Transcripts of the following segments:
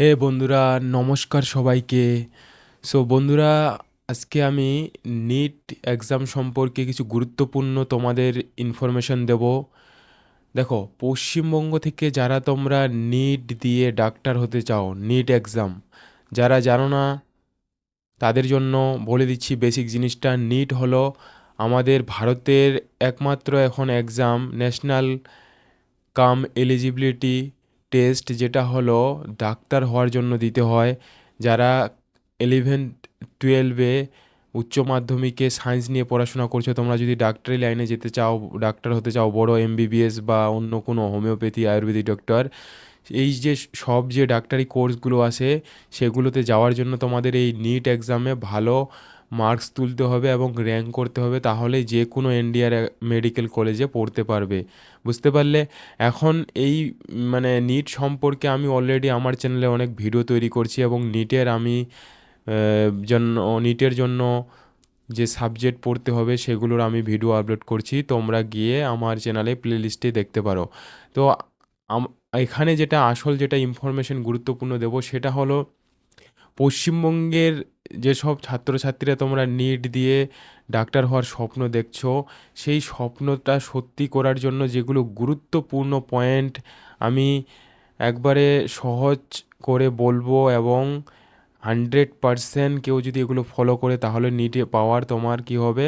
হে বন্ধুরা, নমস্কার সবাইকে। সো বন্ধুরা, আজকে আমি নিট এক্সাম সম্পর্কে কিছু গুরুত্বপূর্ণ তোমাদের ইনফরমেশন দেব। দেখো, পশ্চিমবঙ্গ থেকে যারা তোমরা নিট দিয়ে ডাক্তার হতে চাও, নিট এক্সাম, যারা জানো না, তাদের জন্য বলে দিচ্ছি বেসিক জিনিসটা, নিট হলো আমাদের ভারতের একমাত্র এখন exam, national cum eligibility test যেটা হলো ডাক্তার হওয়ার জন্য দিতে হয়। যারা ইলেভেন টুয়েলভে উচ্চ মাধ্যমিকে সায়েন্স নিয়ে পড়াশোনা করছ, তোমরা যদি ডাক্তারি লাইনে যেতে চাও, ডাক্তার হতে চাও, বড় এমবিবিএস বা অন্য কোনো হোমিওপ্যাথি আয়ুর্বেদিক ডক্টর এই যে সব যে ডাক্তারি কোর্সগুলো আছে, সেগুলোতে যাওয়ার জন্য তোমাদের এই নিট এক্সামে ভালো মার্কস তুলতে হবে এবং র্যাঙ্ক করতে হবে তাহলে যে কোনো ইন্ডিয়ার মেডিকেল কলেজে পড়তে পারবে। বুঝতে পারলে? এখন এই মানে নিট সম্পর্কে আমি অলরেডি আমার চ্যানেলে অনেক ভিডিও তৈরি করছি এবং নিটের আমি জন্য নিটের জন্য যে সাবজেক্ট পড়তে হবে সেগুলোর আমি ভিডিও আপলোড করছি। তোমরা গিয়ে আমার চ্যানেলে প্লেলিস্টে দেখতে পারো। তো এখানে যেটা আসল যেটা ইনফরমেশন গুরুত্বপূর্ণ দেবো সেটা হলো পশ্চিমবঙ্গের যেসব ছাত্রছাত্রীরা তোমরা নিট দিয়ে ডাক্তার হওয়ার স্বপ্ন দেখছ, সেই স্বপ্নটা সত্যি করার জন্য যেগুলো গুরুত্বপূর্ণ পয়েন্ট আমি একবারে সহজ করে বলব এবং হান্ড্রেড পারসেন্ট কেউ যদি এগুলো ফলো করে, তাহলে নিটে পাওয়ার তোমার কি হবে?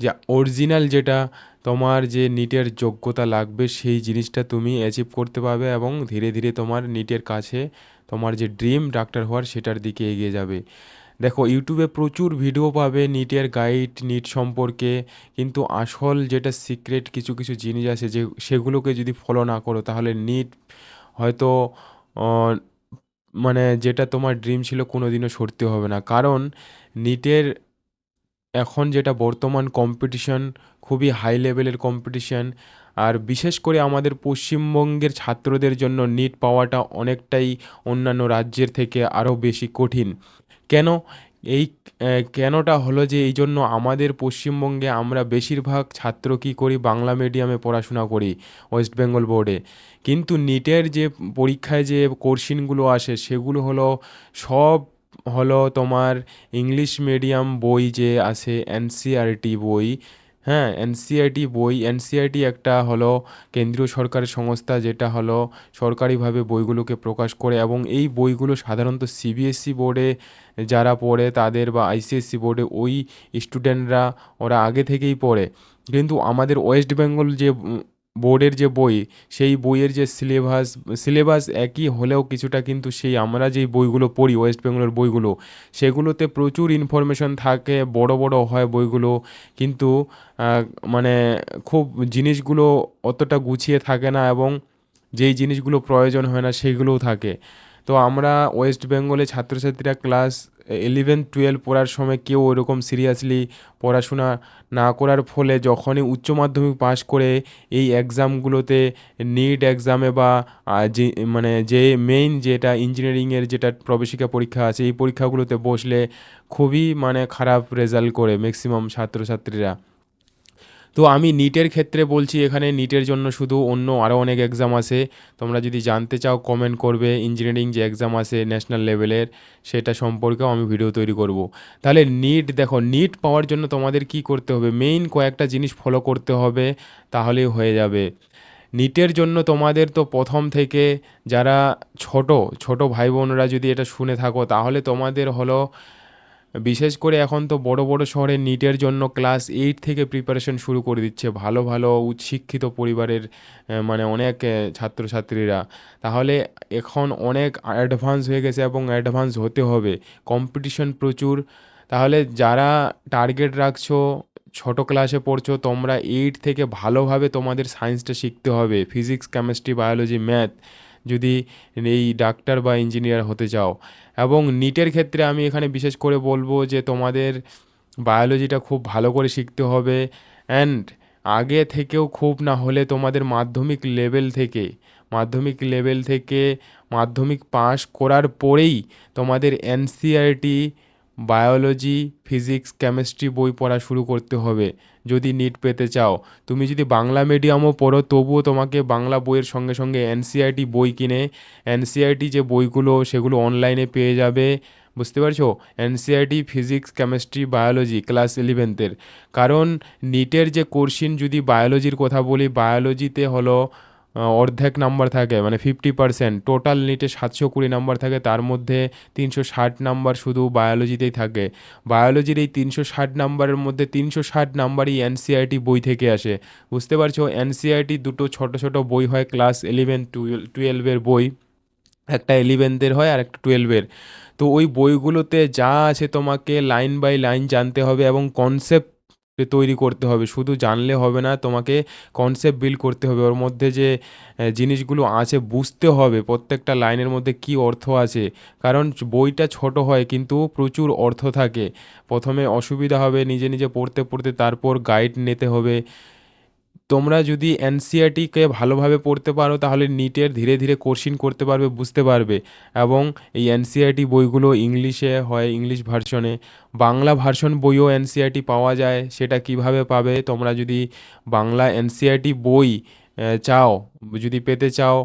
যে অরিজিনাল যেটা তোমার যে নিটের যোগ্যতা লাগবে, সেই জিনিসটা তুমি অ্যাচিভ করতে পারবে এবং ধীরে ধীরে তোমার নিটের কাছে তোমার যে ড্রিম ডাক্তার হওয়ার সেটার দিকে এগিয়ে যাবে। দেখো ইউটিউবে প্রচুর ভিডিও পাবে নিটের গাইড নিট সম্পর্কে, কিন্তু আসল যেটা সিক্রেট কিছু কিছু জিনিস আছে যে সেগুলোকে যদি ফলো না করো, তাহলে নিট হয়তো মানে যেটা তোমার ড্রিম ছিল কোনো দিনও সরতে হবে না। কারণ নিটের এখন যেটা বর্তমান কম্পিটিশন খুবই হাই লেভেলের কম্পিটিশন আর বিশেষ করে আমাদের পশ্চিমবঙ্গের ছাত্রদের জন্য নিট পাওয়াটা অনেকটাই অন্যান্য রাজ্যের থেকে আরও বেশি কঠিন। কেন? এই কেনটা হলো যে এই জন্য আমাদের পশ্চিমবঙ্গে আমরা বেশিরভাগ ছাত্র কী করি? বাংলা মিডিয়ামে পড়াশোনা করি ওয়েস্ট বেঙ্গল বোর্ডে কিন্তু নিটের যে পরীক্ষায় যে কোশ্চিনগুলো আসে, সেগুলো হলো সব হলো তোমার ইংলিশ মিডিয়াম বই যে আছে এনসিআরটি বই হ্যাঁ এনসিআরটি বই এনসিআরটি একটা হলো কেন্দ্রীয় সরকারের সংস্থা যেটা হলো সরকারিভাবে বইগুলোকে প্রকাশ করে এবং এই বইগুলো সাধারণত সিবিএসসি বোর্ডে যারা পড়ে তাদের বা আইসিএসসি বোর্ডে ওই স্টুডেন্টরা ওরা আগে থেকেই পড়ে। কিন্তু আমাদের ওয়েস্ট বেঙ্গল যে বোর্ডের যে বই, সেই বইয়ের যে সিলেবাস সিলেবাস একই হলেও কিছুটা কিন্তু সেই আমরা যেই বইগুলো পড়ি ওয়েস্ট বেঙ্গলের বইগুলো, সেগুলোতে প্রচুর ইনফরমেশন থাকে, বড় বড় হয় বইগুলো, কিন্তু মানে খুব জিনিসগুলো অতটা গুছিয়ে থাকে না এবং যেই জিনিসগুলো প্রয়োজন হয় না সেইগুলোও থাকে। তো আমরা ওয়েস্ট বেঙ্গলে ছাত্রছাত্রীরা ক্লাস ইলেভেন টুয়েলভ পড়ার সময় কেউ ওরকম সিরিয়াসলি পড়াশোনা না করার ফলে যখনই উচ্চ মাধ্যমিক পাশ করে এই এক্সামগুলোতে নিট এক্সামে বা যে মানে যে মেইন যেটা ইঞ্জিনিয়ারিংয়ের যেটা প্রবেশিকা পরীক্ষা আছে, এই পরীক্ষাগুলোতে বসলে খুবই মানে খারাপ রেজাল্ট করে ম্যাক্সিমাম ছাত্রছাত্রীরা। তো আমি নিটের ক্ষেত্রে বলছি, এখানে নিটের জন্য শুধু অন্য আরও অনেক এক্সাম আছে। তোমরা যদি জানতে চাও কমেন্ট করবে। ইঞ্জিনিয়ারিং যে এক্সাম আছে ন্যাশনাল লেভেলের সেটা সম্পর্কেও আমি ভিডিও তৈরি করব। তাহলে নিট দেখো নিট পাওয়ার জন্য তোমাদের কি করতে হবে? মেইন কয়েকটা জিনিস ফলো করতে হবে, তাহলেই হয়ে যাবে। নিটের জন্য তোমাদের তো প্রথম থেকে যারা ছোট ছোট ভাই বোনরা যদি এটা শুনে থাকো, তাহলে তোমাদের হলো বিশেষ করে এখন তো বড় বড় শহরে নিটের জন্য ক্লাস এইট থেকে প্রিপারেশন শুরু করে দিচ্ছে ভালো ভালো উচ্চশিক্ষিত পরিবারের মানে অনেক ছাত্রছাত্রীরা। তাহলে এখন অনেক অ্যাডভান্স হয়ে গেছে এবং অ্যাডভান্স হতে হবে। কম্পিটিশন প্রচুর। তাহলে যারা টার্গেট রাখছো, ছোট ক্লাসে পড়ছো, তোমরা এইট থেকে ভালোভাবে তোমাদের সায়েন্সটা শিখতে হবে। ফিজিক্স কেমিস্ট্রি বায়োলজি ম্যাথ যদি এই ডাক্তার বা ইঞ্জিনিয়ার হতে চাও। এবং নিটের ক্ষেত্রে আমি এখানে বিশেষ করে বলব যে তোমাদের বায়োলজিটা খুব ভালো করে শিখতে হবে। অ্যান্ড আগে থেকেও খুব না হলে তোমাদের মাধ্যমিক লেভেল থেকে, মাধ্যমিক লেভেল থেকে মাধ্যমিক পাশ করার পরেই তোমাদের এনসিআরটি বায়োলজি, ফিজিক্স, কেমিস্ট্রি বই পড়া শুরু করতে হবে। যদি নিট পেতে চাও, তুমি যদি বাংলা মিডিয়ামও পড়ো, তবুও তোমাকে বাংলা বইয়ের সঙ্গে সঙ্গে এনসিআরটি বই কিনে এনসিআরটি যে বইগুলো, সেগুলো অনলাইনে পেয়ে যাবে। বুঝতে পারছ? NCERT physics, chemistry, biology, class ইলেভেন্থের। কারণ, নিটের যে কোর্সিন, যদি বায়োলজির কথা বলি, বায়োলজিতে হলো অর্ধেক নাম্বার থাকে মানে ফিফটি পার্সেন্ট টোটাল নিটে সাতশো কুড়ি নাম্বার থাকে, তার মধ্যে তিনশো ষাট নাম্বার শুধু বায়োলজিতেই থাকে। বায়োলজির এই তিনশো ষাট নাম্বারের মধ্যে তিনশো ষাট নাম্বারই এনসিআরটি বই থেকে আসে। বুঝতে পারছ? এনসিআরটি দুটো ছোট ছোট বই হয় ক্লাস ইলেভেন টুয়েলভের বই। একটা ইলেভেন্থের হয় আর একটা টুয়েলভের তো ওই বইগুলোতে যা আছে তোমাকে লাইন বাই লাইন জানতে হবে এবং কনসেপ্ট তৈরি করতে হবে। শুধু জানলে হবে না, তোমাকে কনসেপ্ট বিল্ড করতে হবে। ওর মধ্যে যে জিনিসগুলো আছে, বুঝতে হবে প্রত্যেকটা লাইনের মধ্যে কি অর্থ আছে। কারণ বইটা ছোট হয়, কিন্তু প্রচুর অর্থ থাকে। প্রথমে অসুবিধা হবে, নিজে নিজে পড়তে পড়তে তারপর গাইড নিতে হবে। তোমরা যদি এনসিআরটিকে ভালোভাবে পড়তে পারো, তাহলে নিটের ধীরে ধীরে কোর্সিন করতে পারবে, বুঝতে পারবে। এবং এই এনসিআরটি বইগুলো ইংলিশে হয়, ইংলিশ ভার্সনে। বাংলা ভার্সন বইও এনসিআরটি পাওয়া যায়, সেটা কীভাবে পাবে? তোমরা যদি বাংলা এনসিআরটি বই চাও, যদি পেতে চাও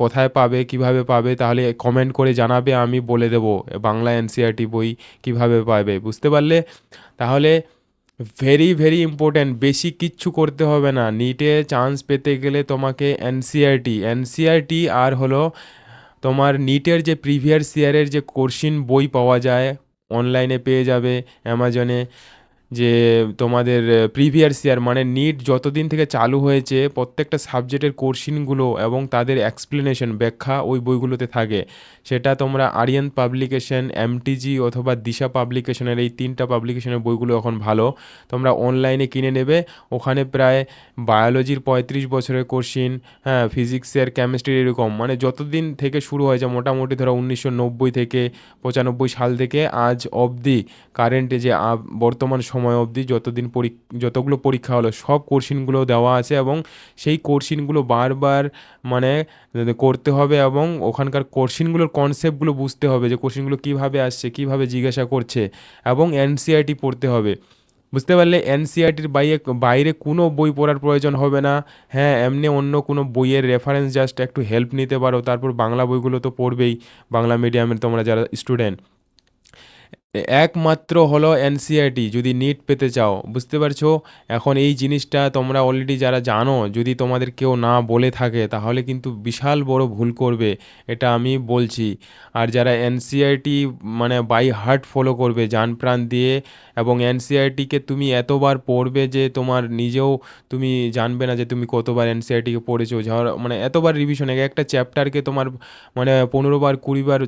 কোথায় পাবে, কীভাবে পাবে, তাহলে কমেন্ট করে জানাবে, আমি বলে দেবো বাংলা এনসিআরটি বই কীভাবে পাবে, বুঝতে পারলে? তাহলে ভেরি ভেরি ইম্পর্ট্যান্ট বেশি কিচ্ছু করতে হবে না। নিটে চান্স পেতে গেলে তোমাকে এনসিআরটি এনসিআরটি আর হলো তোমার নিটের যে প্রিভিয়াস ইয়ারের যে কোর্সিন বই পাওয়া যায় অনলাইনে পেয়ে যাবে অ্যামাজনে যে তোমাদের প্রিভিয়াস ইয়ার মানে নিট যতদিন থেকে চালু হয়েছে, প্রত্যেকটা সাবজেক্টের কোর্সিনগুলো এবং তাদের এক্সপ্লেনেশন ব্যাখ্যা ওই বইগুলোতে থাকে। সেটা তোমরা আরিয়ান পাবলিকেশন এমটিজি অথবা দিশা পাবলিকেশনের এই তিনটা পাবলিকেশনের বইগুলো এখন ভালো। তোমরা অনলাইনে কিনে নেবে। ওখানে প্রায় বায়োলজির পঁয়ত্রিশ বছরের কোর্সিন হ্যাঁ ফিজিক্সের কেমিস্ট্রির এরকম। মানে যতদিন থেকে শুরু হয়েছে, মোটামুটি ধরো উনিশশো নব্বই থেকে, পঁচানব্বই সাল থেকে, আজ অবধি কারেন্টে যে বর্তমান সময় অবধি যতদিন পরীক যতগুলো পরীক্ষা হলো, সব কোর্সিনগুলো দেওয়া আছে এবং সেই কোর্সিনগুলো বারবার মানে করতে হবে এবং ওখানকার কোর্সিনগুলোর কনসেপ্টগুলো বুঝতে হবে যে কোর্সিনগুলো কীভাবে আসছে, কীভাবে জিজ্ঞাসা করছে এবং এনসিআরটি পড়তে হবে। বুঝতে পারলে এনসিআরটির বাইরে বাইরে কোনো বই পড়ার প্রয়োজন হবে না। হ্যাঁ এমনি অন্য কোনো বইয়ের রেফারেন্স জাস্ট একটু হেল্প নিতে পারো, তারপর বাংলা বইগুলো তো পড়বেই, বাংলা মিডিয়ামের তোমরা যারা স্টুডেন্ট একমাত্র হলো এনসিআরটি যদি নিট পেতে চাও, বুঝতে পারছ? এখন এই জিনিসটা তোমরা অলরেডি যারা জানো, যদি তোমাদের কেউ না বলে থাকে, তাহলে কিন্তু বিশাল বড় ভুল করবে, এটা আমি বলছি। আর যারা এনসিআরটি মানে বাই হার্ট ফলো করবে জান প্রাণ দিয়ে, এবং এনসিআরটিকে তুমি এতবার পড়বে যে তোমার নিজেও তুমি জানবে না যে তুমি কতবার এনসিআরটিকে পড়েছো। ধর মানে এতবার রিভিশন এক একটা চ্যাপ্টারকে তোমার মানে পনেরো বার, কুড়ি বার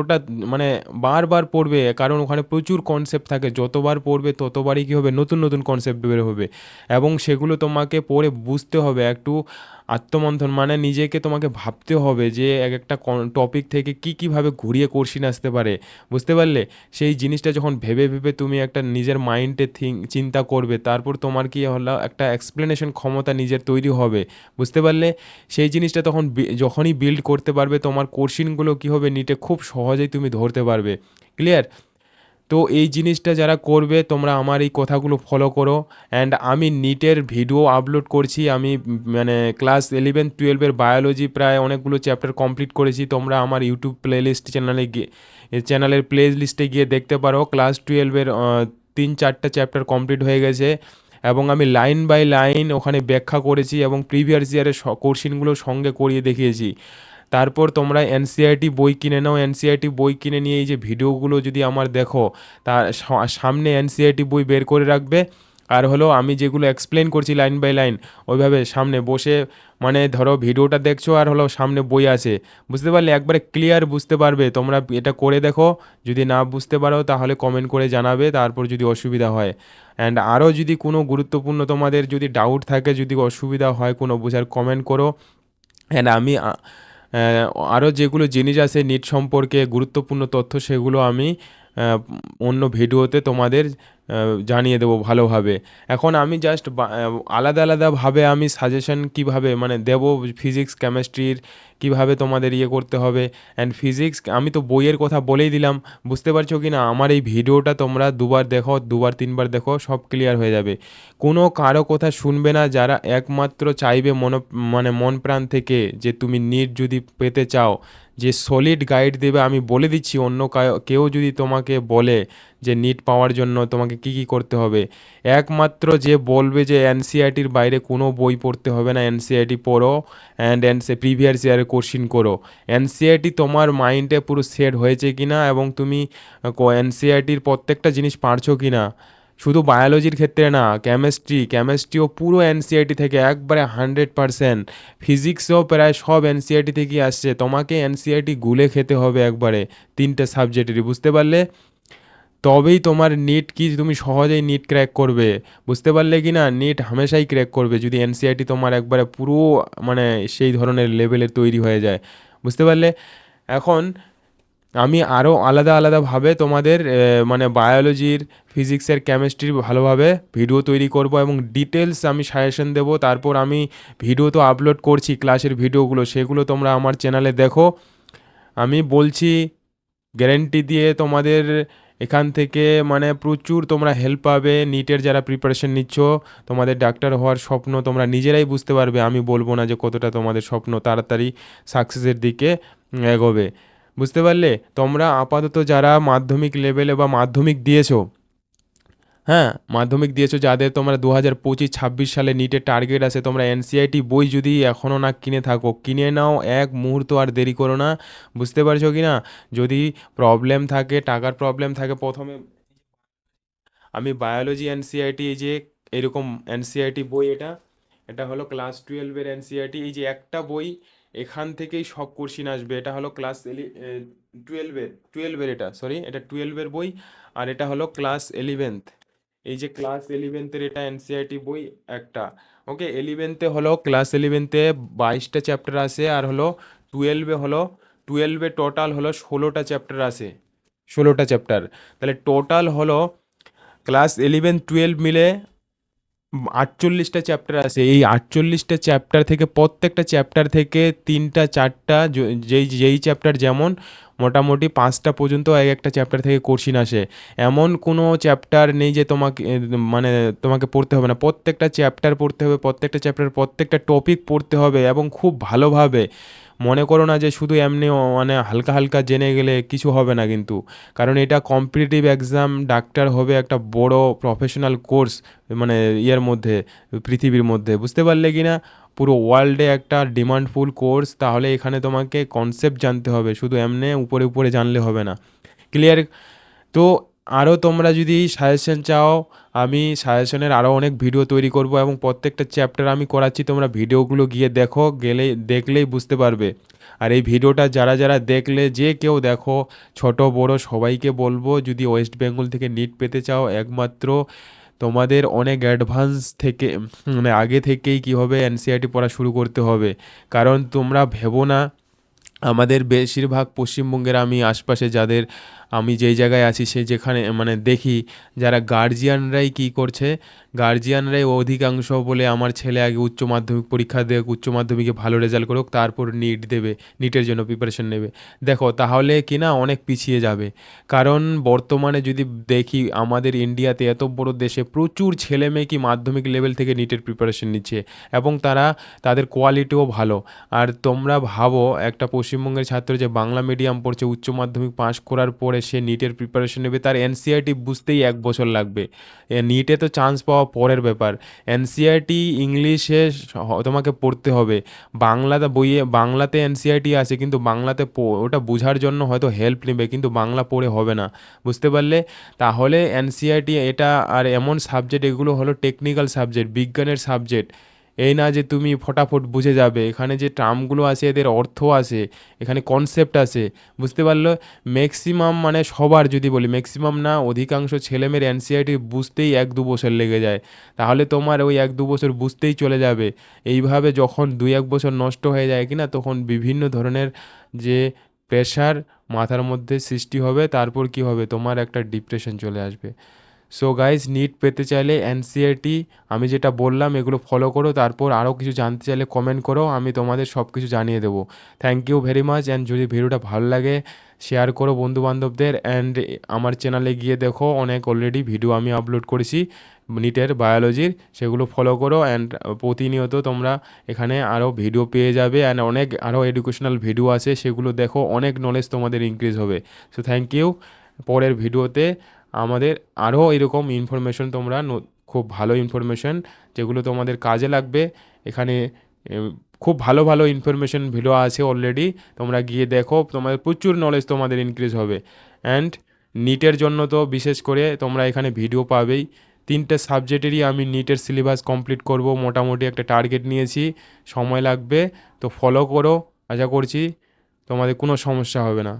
ওটা মানে বারবার পড়বে, কারণ ওখানে প্রচুর কনসেপ্ট থাকে। যতবার পড়বে ততবারই কী হবে? নতুন নতুন কনসেপ্ট বের হবে। এবং সেগুলো তোমাকে পড়ে বুঝতে হবে। একটু আত্মমন্থন মানে নিজেকে তোমাকে ভাবতে হবে যে এক একটা টপিক থেকে কী কীভাবে ঘুরিয়ে কোর্সিন আসতে পারে। বুঝতে পারলে? সেই জিনিসটা যখন ভেবে ভেবে তুমি একটা নিজের মাইন্ডে থিঙ্ক চিন্তা করবে, তারপর তোমার কি হলো? একটা এক্সপ্লেনেশন ক্ষমতা নিজের তৈরি হবে। বুঝতে পারলে? সেই জিনিসটা তখন যখনই বিল্ড করতে পারবে, তোমার কোর্সিনগুলো কী হবে? নিটে খুব সহজেই তুমি ধরতে পারবে। ক্লিয়ার তো এই জিনিসটা যারা করবে, তোমরা আমার এই কথাগুলো ফলো করো। অ্যান্ড আমি নিটের ভিডিও আপলোড করছি। আমি মানে ক্লাস ইলেভেন টুয়েলভের বায়োলজি প্রায় অনেকগুলো চ্যাপ্টার কমপ্লিট করেছি। তোমরা আমার ইউটিউব প্লেলিস্ট চ্যানেলে গিয়ে চ্যানেলের প্লে লিস্টে গিয়ে দেখতে পারো। ক্লাস টুয়েলভের তিন চারটা চ্যাপ্টার কমপ্লিট হয়ে গেছে। এবং আমি লাইন বাই লাইন ওখানে ব্যাখ্যা করেছি এবং প্রিভিয়াস ইয়ারের কোর্সিনগুলো সঙ্গে করিয়ে দেখিয়েছি। তারপর তোমরা এনসিআরটি বই কিনে নাও। এনসিআরটি বই কিনে নিয়ে এই যে ভিডিওগুলো যদি আমার দেখো তার সামনে এনসিআরটি বই বের করে রাখবে। আর হলো আমি যেগুলো এক্সপ্লেন করছি লাইন বাই লাইন ওইভাবে সামনে বসে মানে ধরো ভিডিওটা দেখছ আর হলো সামনে বই আছে। বুঝতে পারলে? একবারে ক্লিয়ার বুঝতে পারবে। তোমরা এটা করে দেখো। যদি না বুঝতে পারো, তাহলে কমেন্ট করে জানাবে। তারপর যদি অসুবিধা হয়। অ্যান্ড আরও যদি কোনো গুরুত্বপূর্ণ তোমাদের যদি ডাউট থাকে, যদি অসুবিধা হয় কোনো বোঝার কমেন্ট করো। অ্যান্ড আমি আরও যেগুলো জিনিস আছে নিট সম্পর্কে গুরুত্বপূর্ণ তথ্য সেগুলো আমি অন্য ভিডিওতে তোমাদের জানিয়ে দেবো ভালোভাবে। এখন আমি জাস্ট আলাদা আলাদাভাবে আমি সাজেশন কীভাবে মানে দেবো ফিজিক্স কেমিস্ট্রির কীভাবে তোমাদের ইয়ে করতে হবে। অ্যান্ড ফিজিক্স আমি তো বইয়ের কথা বলেই দিলাম। বুঝতে পারছ কি না? আমার এই ভিডিওটা তোমরা দুবার দেখো, দুবার, তিনবার দেখো, সব ক্লিয়ার হয়ে যাবে। কোনো কারও কথা শুনবে না যারা একমাত্র চাইবে মন মানে মন প্রাণ থেকে যে তুমি নিট যদি পেতে চাও, যে সলিড গাইড দেবে, আমি বলে দিচ্ছি। অন্য কেউ যদি তোমাকে বলে যে নিট পাওয়ার জন্য তোমাকে কী কী করতে হবে। একমাত্র যে বলবে যে এনসিআরটির বাইরে কোনো বই পড়তে হবে না এনসিআরটি পড়ো অ্যান্ড এনসি প্রিভিয়াস ইয়ারে কোশ্চিন করো। এনসিআরটি তোমার মাইন্ডে পুরো সেট হয়েছে কি না এবং তুমি এনসিআরটির প্রত্যেকটা জিনিস পারছ কি না শুধু বায়োলজির ক্ষেত্রে না কেমিস্ট্রি কেমিস্ট্রিও পুরো এনসিআরটি থেকে একবারে হান্ড্রেড পারসেন্ট ফিজিক্সও প্রায় সব এনসিআরটি থেকেই আসছে। তোমাকে এনসিআরটি গুলে খেতে হবে একবারে তিনটে সাবজেক্টেরই বুঝতে পারলে? তবেই তোমার নেট কি তুমি সহজেই নেট ক্র্যাক করবে। বুঝতে পারলে কি না নেট হামেশাই ক্র্যাক করবে। যদি এনসিআরটি তোমার একবারে পুরো মানে সেই ধরনের লেভেলের তৈরি হয়ে যায়। বুঝতে পারলে? এখন আমি আরও আলাদা আলাদাভাবে তোমাদের মানে বায়োলজির ফিজিক্সের কেমিস্ট্রির ভালোভাবে ভিডিও তৈরি করব এবং ডিটেলস আমি সাজেশন দেবো। তারপর আমি ভিডিও তো আপলোড করছি ক্লাসের ভিডিওগুলো সেগুলো তোমরা আমার চ্যানেলে দেখো। আমি বলছি গ্যারেন্টি দিয়ে তোমাদের এখান থেকে মানে প্রচুর তোমরা হেল্প পাবে নিটের যারা প্রিপারেশন নিচ্ছ, তোমাদের ডাক্তার হওয়ার স্বপ্ন তোমরা নিজেরাই বুঝতে পারবে। আমি বলব না যে কতটা তোমাদের স্বপ্ন তাড়াতাড়ি সাকসেসের দিকে এগোবে। বুঝতে পারলে? তোমরা আপাতত যারা মাধ্যমিক লেভেলে বা মাধ্যমিক দিয়েছ হ্যাঁ মাধ্যমিক দিয়েছ যাদের তোমরা দু হাজার পঁচিশ, ছাব্বিশ সালে নিটের টার্গেট আছে, তোমরা এনসিআইটি বই যদি এখনও না কিনে থাকো, কিনে নাও এক মুহূর্ত আর দেরি করো না। বুঝতে পারছ কি না? যদি প্রবলেম থাকে, টাকার প্রবলেম থাকে, প্রথমে আমি বায়োলজি এনসিআইটি এই যে এরকম এনসিআইটি বই এটা এটা হলো ক্লাস টুয়েলভের এনসিআইটি এই যে একটা বই এখান থেকেই সব কোশ্চিন আসবে। এটা হলো ক্লাস টুয়েলভের টুয়েলভের এটা সরি এটা টুয়েলভের বই, আর এটা হলো ক্লাস এলিভেন্থ এই যে ক্লাস এলিভেন্থের এটা এনসিআরটি বই একটা ওকে এলিভেন্থে হলো ক্লাস এলিভেন্থে বাইশটা চ্যাপ্টার আছে আর হলো টুয়েলভে হলো টুয়েলভে টোটাল হলো ষোলোটা চ্যাপ্টার আছে ষোলোটা চ্যাপ্টার তাহলে টোটাল হলো ক্লাস ইলেভেন টুয়েলভ মিলে আটচল্লিশটা চ্যাপ্টার আছে এই আটচল্লিশটা চ্যাপ্টার থেকে প্রত্যেকটা চ্যাপ্টার থেকে তিনটা, চারটা যেই যেই চ্যাপ্টার যেমন মোটামুটি পাঁচটা পর্যন্ত এক একটা চ্যাপ্টার থেকে কোশ্চিন আসে। এমন কোনো চ্যাপ্টার নেই যে তোমাকে মানে তোমাকে পড়তে হবে না। প্রত্যেকটা চ্যাপ্টার পড়তে হবে, প্রত্যেকটা চ্যাপ্টার প্রত্যেকটা টপিক পড়তে হবে এবং খুব ভালোভাবে। মনে করো না যে শুধু এমনি মানে হালকা হালকা জেনে গেলে কিছু হবে না কিন্তু। কারণ এটা কম্পিটিটিভ এক্সাম ডাক্তার হবে একটা বড় প্রফেশনাল কোর্স মানে ইয়ের মধ্যে, পৃথিবীর মধ্যে। বুঝতে পারলে কি না পুরো ওয়ার্ল্ডে একটা ডিমান্ডফুল কোর্স তাহলে এখানে তোমাকে কনসেপ্ট জানতে হবে। শুধু এমনি উপরে উপরে জানলে হবে না। ক্লিয়ার তো আরও তোমরা যদি সাজেশন চাও, আমি সাজেশনের আরও অনেক ভিডিও তৈরি করব এবং প্রত্যেকটা চ্যাপ্টার আমি করাচ্ছি, তোমরা ভিডিওগুলো গিয়ে দেখো, গেলে দেখলেই বুঝতে পারবে। আর এই ভিডিওটা যারা যারা দেখলে, যে কেউ দেখো, ছোট, বড় সবাইকে বলব, যদি ওয়েস্ট বেঙ্গল থেকে নিট পেতে চাও, একমাত্র তোমাদের অনেক অ্যাডভান্স থেকে মানে আগে থেকেই কীভাবে এনসিআরটি পড়া শুরু করতে হবে। কারণ তোমরা ভেবো না, আমাদের বেশিরভাগ পশ্চিমবঙ্গের আমি আশপাশে যাদের আমি যেই জায়গায় আছি সে যেখানে মানে দেখি যারা গার্জিয়ানরাই কী করছে গার্জিয়ানরাই অধিকাংশ বলে আমার ছেলে আগে উচ্চ মাধ্যমিক পরীক্ষা দেখ উচ্চ মাধ্যমিকে ভালো রেজাল্ট করুক, তারপর নিট দেবে নিটের জন্য প্রিপারেশন নেবে। দেখো, তাহলে কি না অনেক পিছিয়ে যাবে। কারণ বর্তমানে যদি দেখি আমাদের ইন্ডিয়াতে এত বড় দেশে প্রচুর ছেলে মেয়ে কি মাধ্যমিক লেভেল থেকে নিটের প্রিপারেশন নিচ্ছে এবং তারা তাদের কোয়ালিটিও ভালো। আর তোমরা ভাবো, একটা পশ্চিমবঙ্গের ছাত্র যে বাংলা মিডিয়াম পড়ছে, উচ্চ মাধ্যমিক পাশ করার পরে সে নিটের প্রিপারেশন নেবে। তার এনসিআরটি বুঝতেই এক বছর লাগবে। নিটে তো চান্স পাওয়া পরের ব্যাপার। এনসিআরটি ইংলিশে তোমাকে পড়তে হবে। বাংলাতে বইয়ে, বাংলাতে এনসিআরটি আছে, কিন্তু বাংলাতে ওটা বোঝার জন্য হয়তো হেল্প নেবে, কিন্তু বাংলা পড়ে হবে না। বুঝতে পারলে? তাহলে এনসিআরটি এটা আর এমন সাবজেক্ট এগুলো হলো টেকনিক্যাল সাবজেক্ট বিজ্ঞানের সাবজেক্ট এই না যে তুমি ফটাফট বুঝে যাবে, এখানে যে টার্মগুলো আছে, এদের অর্থ আছে, এখানে কনসেপ্ট আছে, বুঝতে পারল? ম্যাক্সিমাম মানে সবার যদি বলি ম্যাক্সিমাম না, অধিকাংশ ছেলেমেয়ের এনসিআইটি বুঝতেই এক দু বছর লেগে যায়। তাহলে তোমার ওই এক দু বছর বুঝতেই চলে যাবে। এইভাবে যখন দুই এক বছর নষ্ট হয়ে যায় কিনা, তখন বিভিন্ন ধরনের যে প্রেশার মাথার মধ্যে সৃষ্টি হবে, তারপর কি হবে? তোমার একটা ডিপ্রেশন চলে আসবে। সো গাইজ নিট পেতে চাইলে এনসিআরটি আমি যেটা বললাম, এগুলো ফলো করো, তারপর আরও কিছু জানতে চাইলে কমেন্ট করো, আমি তোমাদের সব কিছু জানিয়ে দেবো। Thank you very much and যদি ভিডিওটা ভালো লাগে শেয়ার করো বন্ধু বান্ধবদের অ্যান্ড আমার চ্যানেলে গিয়ে দেখো, অনেক অলরেডি ভিডিও আমি আপলোড করেছি নিটের বায়োলজির সেগুলো ফলো করো অ্যান্ড প্রতিনিয়ত তোমরা এখানে আরও ভিডিও পেয়ে যাবে অ্যান্ড অনেক আরও এডুকেশনাল ভিডিও আছে, সেগুলো দেখো, অনেক নলেজ তোমাদের ইনক্রিজ হবে। সো থ্যাংক ইউ পরের ভিডিওতে আমাদের আরও এরকম ইনফরমেশন তোমরা খুব ভালো ইনফরমেশন যেগুলো তোমাদের কাজে লাগবে। এখানে খুব ভালো ভালো ইনফরমেশন ভিডিও আছে অলরেডি তোমরা গিয়ে দেখো, তোমাদের প্রচুর নলেজ তোমাদের ইনক্রিজ হবে। অ্যান্ড নিটের জন্য তো বিশেষ করে তোমরা এখানে ভিডিও পাবেই। তিনটে সাবজেক্টেরই আমি নিটের সিলেবাস কমপ্লিট করব। মোটামুটি একটা টার্গেট নিয়েছি। সময় লাগবে, তো ফলো করো। আশা করছি তোমাদের কোনো সমস্যা হবে না।